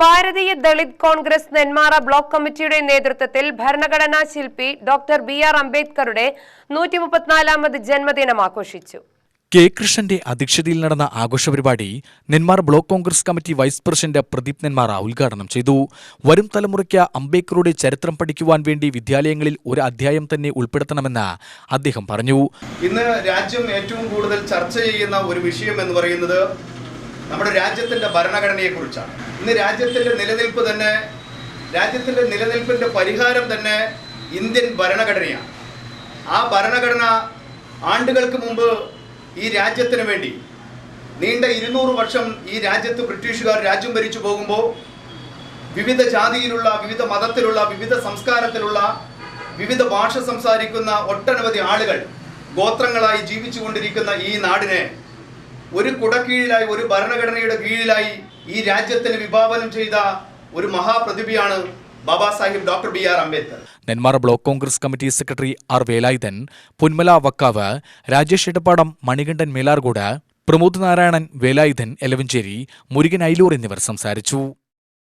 ഭാരതീയ Dalit Congress Nenmara block കമ്മിറ്റിയുടെ നേതൃത്വത്തിൽ ഭരണഘടനാ ശില്പി ഡോക്ടർ ബി ആർ അംബേദ്കറുടെ നൂറ്റി മുപ്പത്തിനാലാമത് ജന്മദിനം ആഘോഷിച്ചു. കെ കൃഷ്ണന്റെ അധ്യക്ഷതയിൽ നടന്ന ആഘോഷ പരിപാടി Nenmara block Congress committee vice president Pradeep Nenmara ഉദ്ഘാടനം ചെയ്തു. വരും തലമുറയ്ക്ക് അംബേദ്കറുടെ ചരിത്രം പഠിക്കുവാൻ വേണ്ടി വിദ്യാലയങ്ങളിൽ ഒരു അധ്യായം തന്നെ ഉൾപ്പെടുത്തണമെന്ന് അദ്ദേഹം പറഞ്ഞു. ഇന്ന് രാജ്യം ഏറ്റവും കൂടുതൽ ചർച്ച ചെയ്യുന്ന ഒരു വിഷയം എന്ന് പറയുന്നത് നമ്മുടെ രാജ്യത്തിന്റെ ഭരണഘടനയെക്കുറിച്ചാണ്. ഇന്ന് രാജ്യത്തിന്റെ നിലനിൽപ്പ് തന്നെ രാജ്യത്തിന്റെ നിലനിൽപ്പിന്റെ പരിഹാരം തന്നെ ഇന്ത്യൻ ഭരണഘടനയാണ്. ആ ഭരണഘടന ആണ്ടുകൾക്ക് മുമ്പ് ഈ രാജ്യത്തിന് വേണ്ടി നീണ്ട ഇരുന്നൂറ് വർഷം ഈ രാജ്യത്ത് ബ്രിട്ടീഷുകാർ രാജ്യം ഭരിച്ചു പോകുമ്പോൾ വിവിധ ജാതിയിലുള്ള വിവിധ മതത്തിലുള്ള വിവിധ സംസ്കാരത്തിലുള്ള വിവിധ ഭാഷ സംസാരിക്കുന്ന ഒട്ടനവധി ആളുകൾ ഗോത്രങ്ങളായി ജീവിച്ചുകൊണ്ടിരിക്കുന്ന ഈ നാടിനെ ഒരു കുടക്കീഴിലായി ഒരു ഭരണഘടനയുടെ കീഴിലായി ഈ രാജ്യത്തിന് വിഭാവനം ചെയ്ത ഒരു മഹാപ്രതിഭയാണ് Baba Saheb doctor B R Ambedkar. Nenmara block Congress committee secretary R Velayudhan Punmala Vakkavu Rajesh Edappadam Manikandan Melarcode Pramod Narayanan Velayudhan Elavanchery Murugan Ailur എന്നിവർ സംസാരിച്ചു.